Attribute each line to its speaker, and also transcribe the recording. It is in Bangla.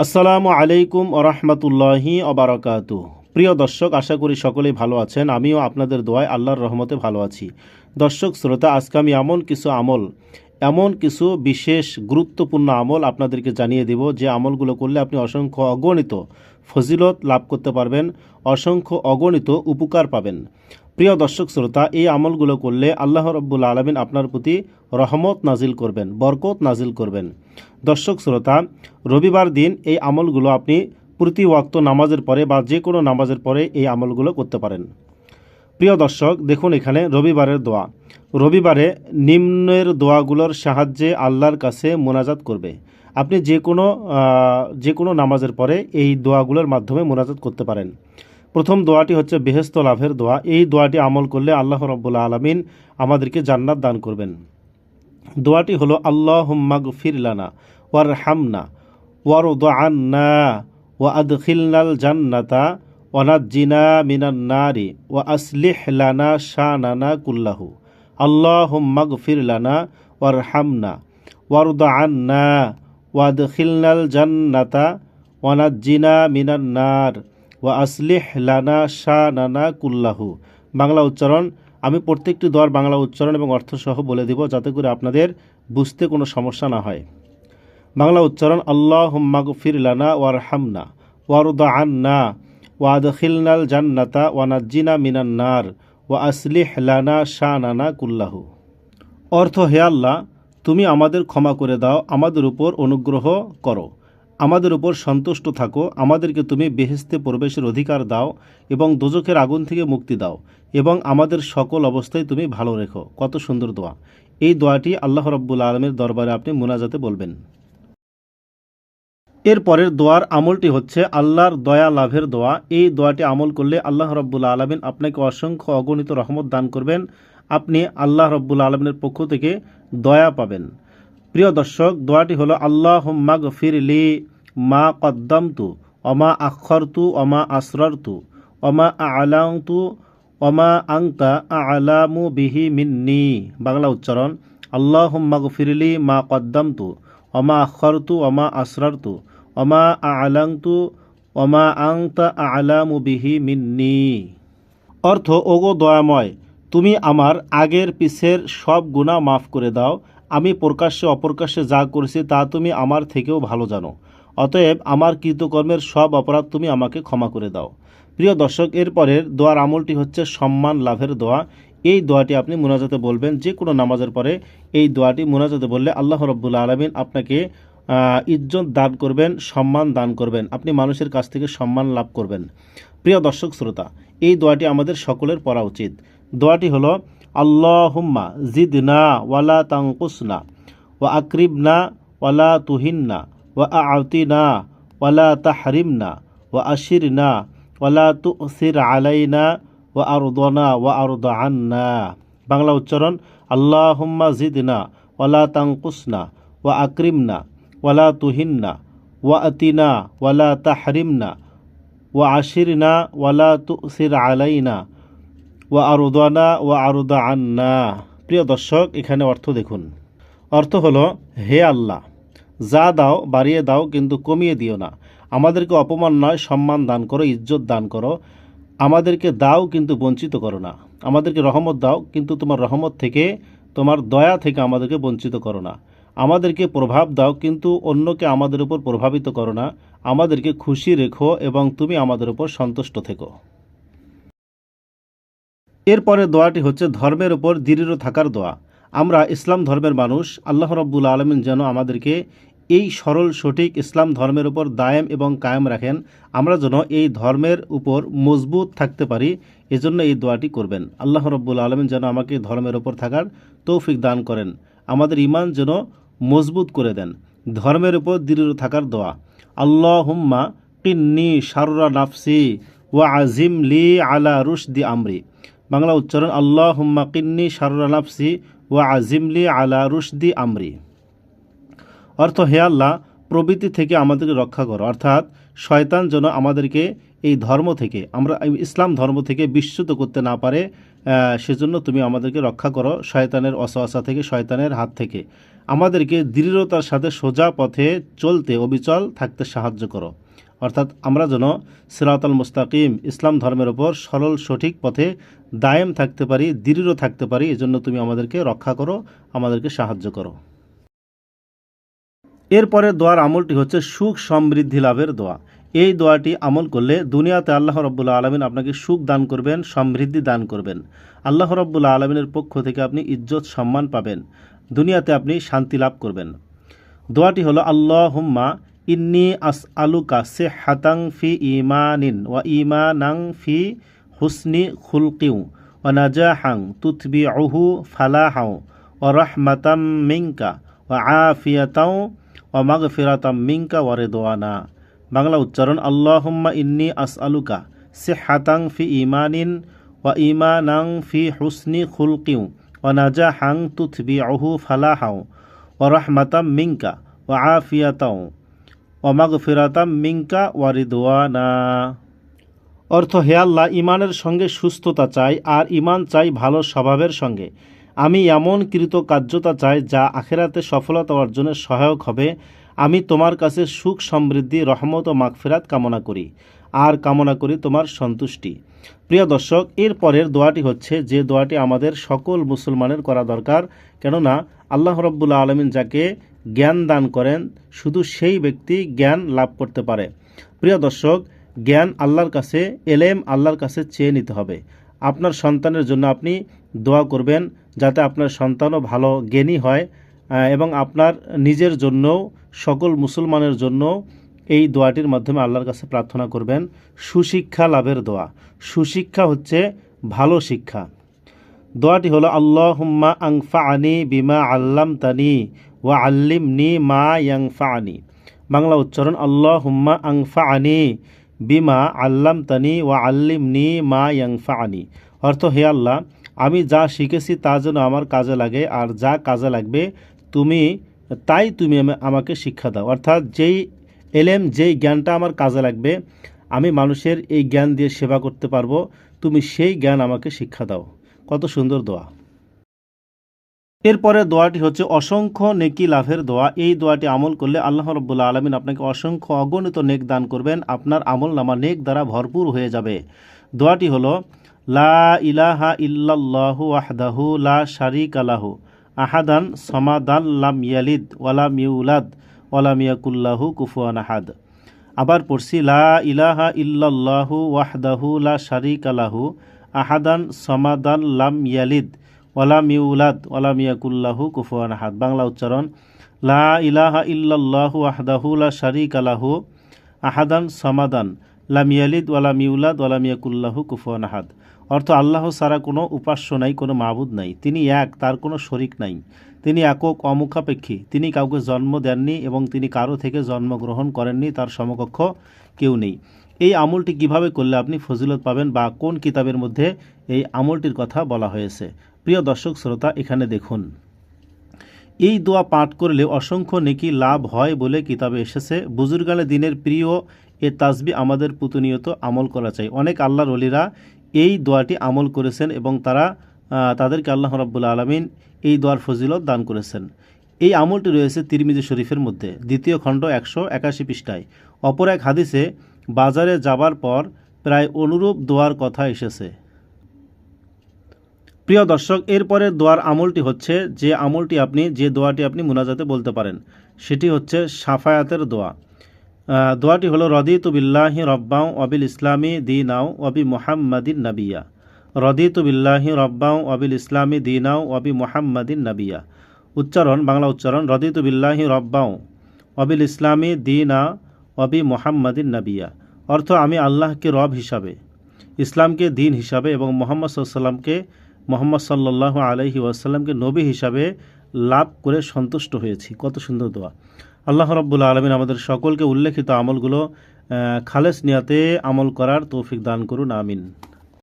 Speaker 1: আসসালামু আলাইকুম আরহামতুল্লাহি অবরাকাত প্রিয় দর্শক, আশা করি সকলেই ভালো আছেন। আমিও আপনাদের দোয়ায় আল্লাহর রহমতে ভালো আছি। দর্শক, শ্রোতা, আজকে আমি এমন কিছু আমল, এমন কিছু বিশেষ গুরুত্বপূর্ণ আমল আপনাদেরকে জানিয়ে দেব, যে আমলগুলো করলে আপনি অসংখ্য অগণিত ফজিলত লাভ করতে পারবেন, অসংখ্য অগণিত উপকার পাবেন। প্রিয় দর্শক, শ্রোতা, এই আমলগুলো করলে আল্লাহ রব্বুল আলমিন আপনার প্রতি রহমত নাজিল করবেন, বরকত নাজিল করবেন। দর্শক শ্রোতা, রবিবার দিন এই আমলগুলো আপনি প্রতি ওয়াক্ত নামাজের পরে বা যে কোনো নামাজের পরে এই আমলগুলো করতে পারেন। প্রিয় দর্শক, দেখুন এখানে রবিবারের দোয়া। রবিবারে নিম্নের দোয়াগুলোর সাহায্যে আল্লাহর কাছে মোনাজাত করবে। আপনি যে কোনো যে কোনো নামাজের পরে এই দোয়াগুলোর মাধ্যমে মোনাজাত করতে পারেন। প্রথম দোয়াটি হচ্ছে বেহেস্ত লাভের দোয়া। এই দোয়াটি আমল করলে আল্লাহ রব্বুল্লা আলমিন আমাদেরকে জান্নাত দান করবেন। দোয়াটি হলো আল্লাহ হুম্মাগ ফিরলানা ওয়ার হামনা ওয়ার আন্না ওয়া আদখিলনাল জান্নাতা ওয়ানাজ্জিনা মিনান নারি ওয়া আসলিহ লানা শানানা কুল্লাহু। আল্লাহ হুম্মাগ ফিরলানা ওয়ার হামনা ওয়ার আন্না ওয়া আদখিলনাল জান্নাতা ওয়ানাজ্জিনা মিনান নার ওয়া আসলিহ লানা শানানা কুল্লাহু। বাংলা উচ্চারণ আমি প্রত্যেকটি দোয়ার বাংলা উচ্চারণ এবং অর্থ সহ বলে দিব যাতে করে আপনাদের বুঝতে কোনো সমস্যা না হয়। বাংলা উচ্চারণ আল্লাহ হুম্মাগ ফিরলানা ওয়ার হামনা ওয়ারুদা আন্না ওয়াদখিলনাল জান্নাতা, ওয়ানাজ্জিনা মিনান নার ওয়া আসলিহ লানা শানানা কুল্লাহু। অর্থ, হে আল্লাহ, তুমি আমাদের ক্ষমা করে দাও, আমাদের উপর অনুগ্রহ করো। আমাদের উপর সন্তুষ্ট থাকো, আমাদেরকে তুমি বেহেস্তে প্রবেশের অধিকার দাও এবং দোজখের আগুন থেকে মুক্তি দাও এবং আমাদের সকল অবস্থায় তুমি ভালো রেখো। কত সুন্দর দোয়া। এই দোয়াটি আল্লাহ রব্বুল আলমের দরবারে আপনি মোনাজাতে বলবেন। এর পরের দোয়ার আমলটি হচ্ছে আল্লাহর দয়া লাভের দোয়া। এই দোয়াটি আমল করলে আল্লাহ রব্বুল আলমিন আপনাকে অসংখ্য অগণিত রহমত দান করবেন। আপনি আল্লাহ রব্বুল আলমিনের পক্ষ থেকে দয়া পাবেন। প্রিয় দর্শক, দোয়াটি হলো আল্লাহ মাগ ফিরলি মা কদ্দামতু, অমা আখরতু, অমা আসররতু, অমা আলাংতু অমা আংতা আলামু বিহি মিন্নি। বাংলা উচ্চারণ আল্লাহ মাগ ফিরলি মা কদ্দামতু, অমা আখরতু, অমা আসররতু, অমা আলাংতু অমা আংতা আলামু বিহি মিন্নি। অর্থ, ওগো দয়াময়, তুমি আমার আগের পিছের সব গুণা মাফ করে দাও। আমি প্রকাশ্যে অপ্রকাশ্যে যা করেছি তা তুমি আমার থেকেও ভালো জানো। অতএব আমার কৃতকর্মের সব অপরাধ তুমি আমাকে ক্ষমা করে দাও। প্রিয় দর্শক এরপরের দোয়ার আমলটি হচ্ছে সম্মান লাভের দোয়া। এই দোয়াটি আপনি মোনাজাতে বলবেন যে কোনো নামাজের পরে এই দোয়াটি মোনাজাতে বললে আল্লাহ রব্বুল্লা আলমিন আপনাকে ইজ্জত দান করবেন, সম্মান দান করবেন। আপনি মানুষের কাছ থেকে সম্মান লাভ করবেন। প্রিয় দর্শক, শ্রোতা, এই দোয়াটি আমাদের সকলের পড়া উচিত। দোয়াটি হলো আল্লাহ হুম্মা জিদ না ওয়ালা তাংকুসনা ওয়া আকরিবনা ওয়ালা তুহিন্না ওয়া আতিনা ওয়ালা তাহরিমনা ওয়া আশিরনা ওয়ালা তু তুসির আলাইনা ওয়া আরদনা ওয়া আরদ আন্না। বাংলা উচ্চারণ, আল্লাহুম্মা জিদনা ওয়ালা তাংকুসনা ওয়া আকরিমনা ওয়ালা তুহিন্না ওয়া আতিনা ওয়ালা তাহরিমনা ওয়া আশিরনা ওয়ালা তু তুসির আলাইনা ওয়া আরুদানা ওয়া আরুদা আন্না। প্রিয় দর্শক, এখানে অর্থ দেখুন। অর্থ হলো, হে আল্লাহ যা দাও, বাড়িয়ে দাও, কিন্তু কমিয়ে দিও না। আমাদেরকে অপমান নয়, সম্মান দান করো, ইজ্জত দান করো। আমাদেরকে দাও, কিন্তু বঞ্চিত করো না। আমাদেরকে রহমত দাও, কিন্তু তোমার রহমত থেকে, তোমার দয়া থেকে আমাদেরকে বঞ্চিত করো না। আমাদেরকে প্রভাব দাও, কিন্তু অন্যকে আমাদের উপর প্রভাবিত করো না। আমাদেরকে খুশি রেখো এবং তুমি আমাদের উপর সন্তুষ্ট থেকো। এরপরে দোয়াটি হচ্ছে, ধর্মের উপর দৃঢ় থাকার দোয়া। আমরা ইসলাম ধর্মের মানুষ, আল্লাহ রব্বুল আলমিন যেন আমাদেরকে এই সরল, সঠিক ইসলাম ধর্মের উপর দায়েম এবং কায়েম রাখেন। আমরা যেন এই ধর্মের উপর মজবুত থাকতে পারি, এজন্য এই দোয়াটি করবেন। আল্লাহ রব্বুল আলমিন যেন আমাকে ধর্মের উপর থাকার তৌফিক দান করেন। আমাদের ইমান যেন মজবুত করে দেন। ধর্মের উপর দৃঢ় থাকার দোয়া। আল্লাহ হুম্মা কিন্নি সারুরা নাফসি ওয়া আজিম লি আলা রুশদি আমরি। বাংলা উচ্চারণ আল্লাহ হুম্মা কিন্নি সারুরা নাফসি ওয়া আজিমলি আলা রুশদি আমরি। অর্থ, হে আল্লাহ প্রবৃত্তি থেকে আমাদেরকে রক্ষা করো। অর্থাৎ, শয়তান যেন আমাদেরকে এই ধর্ম থেকে, আমরা ইসলাম ধর্ম থেকে বিচ্যুত করতে না পারে সেজন্য তুমি আমাদেরকে রক্ষা করো শয়তানের অসহসা থেকে, শয়তানের হাত থেকে। আমাদেরকে দৃঢ়তার সাথে সোজা পথে চলতে অবিচল থাকতে সাহায্য করো। অর্থাৎ আমরা যেন সিরাতাল মুস্তাকিম, ইসলাম ধর্মের ওপর সরল, সঠিক পথে দায়েম থাকতে পারি, দৃঢ় থাকতে পারি, এজন্য তুমি আমাদেরকে রক্ষা করো, আমাদেরকে সাহায্য করো। এরপরে দোয়ার আমলটি হচ্ছে সুখ সমৃদ্ধি লাভের দোয়া। এই দোয়াটি আমল করলে দুনিয়াতে আল্লাহ রব্বুল্লা আলমিন আপনাকে সুখ দান করবেন, সমৃদ্ধি দান করবেন। আল্লাহ রব্বুল্লা আলমিনের পক্ষ থেকে আপনি ইজ্জত, সম্মান পাবেন। দুনিয়াতে আপনি শান্তি লাভ করবেন। দোয়াটি হলো আল্লাহ হুম্মা ইন্নি আস আলুকা সে হাতাং ফি ইমানিন ওয়া ইমানাং ফি হুসনি খুলকিউ ও নাজাহাং তুতবি আহু ফালাহাও ও রহমাতাম মিঙ্কা ও আফিয়াতাও ও মাগফিরাতাম মিঙ্কা ওয়ারে দোয়ানা বাংলা উচ্চারণ আল্লাহুম্মা ইন্নি আস আলুকা সে হাতাং ফি ইমানিন ওয়া ইমানাং ফি হুসনি খুলকিউ ও নাজাহাং তুতবি আহু ফালাহাও ও রহমাতাম মিঙ্কা ও আফিয়াতাও অমাগ ফেরাতাম মিঙ্কা ওয়ারিদোয়ানা অর্থ, হে আল্লাহ ইমানের সঙ্গে সুস্থতা চাই আর ইমান চাই ভালো স্বভাবের সঙ্গে। আমি এমন কৃতকার্যতা চাই যা আখেরাতে সফলতা অর্জনের সহায়ক হবে। আমি তোমার কাছে সুখ সমৃদ্ধি, রহমত ও মাগফিরাত কামনা করি আর কামনা করি তোমার সন্তুষ্টি। প্রিয় দর্শক, এর পরের দোয়াটি হচ্ছে, যে দোয়াটি আমাদের সকল মুসলমানের করা দরকার। কেননা, আল্লাহ রব্বুল্লা আলমিন যাকে জ্ঞান দান করেন, শুধু সেই ব্যক্তি জ্ঞান লাভ করতে পারে। প্রিয় দর্শক, জ্ঞান আল্লাহর কাছে, এলেম আল্লাহর কাছে চেয়ে নিতে হবে। আপনার সন্তানের জন্য আপনি দোয়া করবেন যাতে আপনার সন্তানও ভালো জ্ঞানী হয় এবং আপনার নিজের জন্যও, সকল মুসলমানের জন্য এই দোয়াটির মাধ্যমে আল্লাহর কাছে প্রার্থনা করবেন। সুশিক্ষা লাভের দোয়া। সুশিক্ষা হচ্ছে ভালো শিক্ষা। দোয়াটি হলো আল্লাহ হুম্মা আংফা আনি বিমা আল্লাম তানি ওয়া আল্লিম নি মা ইয়াংফা আনি বাংলা উচ্চারণ আল্লাহ হুম্মা আংফা আনি বিমা আল্লাম তানি ওয়া আল্লিম নি মা ইয়াংফা আনি অর্থ, হে আল্লাহ, আমি যা শিখেছি তা যেন আমার কাজে লাগে, আর যা কাজে লাগবে তুমি, তাই তুমি আমা- আমাকে শিক্ষা দাও। অর্থাৎ, যেই এলেম, যেই জ্ঞানটা আমার কাজে লাগবে, আমি মানুষের এই জ্ঞান দিয়ে সেবা করতে পারব, তুমি সেই জ্ঞান আমাকে শিক্ষা দাও। কত সুন্দর দোয়া। এরপরে দোয়াটি হচ্ছে, অসংখ্য নেকি লাভের দোয়া। এই দোয়াটি আমল করলে আল্লাহ রব্বুল্লা আলমিন আপনাকে অসংখ্য অগণিত নেক দান করবেন। আপনার আমল নামা নেক দ্বারা ভরপুর হয়ে যাবে। দোয়াটি হলো, লা ইলাহা ইল্লাল্লাহু ওয়াহদাহু লা শারিক আলাহু আহাদান সমাদান লাম ইয়ালিদ ওয়ালাম ইউলাদ ওয়ালাম ইয়াকুল্লাহু কুফুয়ান আহাদ। আবার পড়ছি, লা ইলাহা ইল্লাল্লাহু ওয়াহদাহু লা শারিক আলাহু আহাদান সমাদান লাম ইয়ালিদ ওয়ালাম ইউলাদ ওয়ালাম ইয়াকুল্লাহু কুফুয়ান আহাদ। বাংলা উচ্চারণ, লা ইলাহা ইল্লাল্লাহু ওয়াহদাহু লা শারিক আলাহু আহাদান সমাদান, লাম ইয়ালিদ ওয়ালাম ইউলাদ ওয়ালাম ইয়াকুল্লাহু কুফুয়ান আহাদ। অর্থ আল্লাহ ছাড়া কোনো উপাস্য নাই, কোনো মাহবুদ নাই। তিনি এক, তার কোনো শরিক নাই। তিনি একক, অমুখাপেক্ষী। তিনি কাউকে জন্ম দেননি এবং তিনি কারও থেকে জন্মগ্রহণ করেননি, তার সমকক্ষ কেউ নেই। এই আমলটি কীভাবে করলে আপনি ফজিলত পাবেন বা কোন কিতাবের মধ্যে এই আমলটির কথা বলা হয়েছে? প্রিয় দর্শক, শ্রোতা, এখানে দেখুন। এই দোয়া পাঠ করলে অসংখ্য নেকি লাভ হয় বলে কিতাবে এসেছে। বুজুর্গানে দিনের প্রিয় এ তাসবি আমাদের প্রতিনিয়ত আমল করা চাই। অনেক আল্লাহর অলিরা এই দোয়াটি আমল করেছেন এবং তারা তাদেরকে আল্লাহ রাব্বুল আলমিন এই দোয়ার ফজিলত দান করেছেন। এই আমলটি রয়েছে তিরমিজি শরীফের মধ্যে, দ্বিতীয় খণ্ড একশো একাশি পৃষ্ঠায়। অপর এক হাদিসে, বাজারে যাবার পর প্রায় অনুরূপ দোয়ার কথা এসেছে। প্রিয় দর্শক এরপরে দোয়ার আমলটি হচ্ছে যে আমলটি আপনি, যে দোয়াটি আপনি মুনাজাতে বলতে পারেন, সেটি হচ্ছে সাফায়াতের দোয়া। দোয়াটি হলো, রদিতু বিল্লাহি রব্বাউ অবিল ইসলামী দিনাও অবি মোহাম্মদিন নাবিয়া। রদিতু বিল্লাহি রব্বাউ অবিল ইসলামী দিনাও অবি মোহাম্মদিন নাবিয়া। উচ্চারণ, বাংলা উচ্চারণ, রদিতু বিল্লাহি রব্বাউ অবিল ইসলামী দি দিনা অবি মোহাম্মদিন নাবিয়া। অর্থ, আমি আল্লাহকে রব হিসাবে, ইসলামকে দিন হিসাবে এবং মোহাম্মদ সাল্লামকে মোহাম্মদ সাল্লাহ আলহি ওয়াসাল্লামকে নবী হিসাবে লাভ করে সন্তুষ্ট হয়েছি। কত সুন্দর দোয়া। আল্লাহ রব্বুল আলমিন আমাদের সকলকে উল্লেখিত আমলগুলো খালেস নিয়াতে আমল করার তৌফিক দান করুন, আমিন।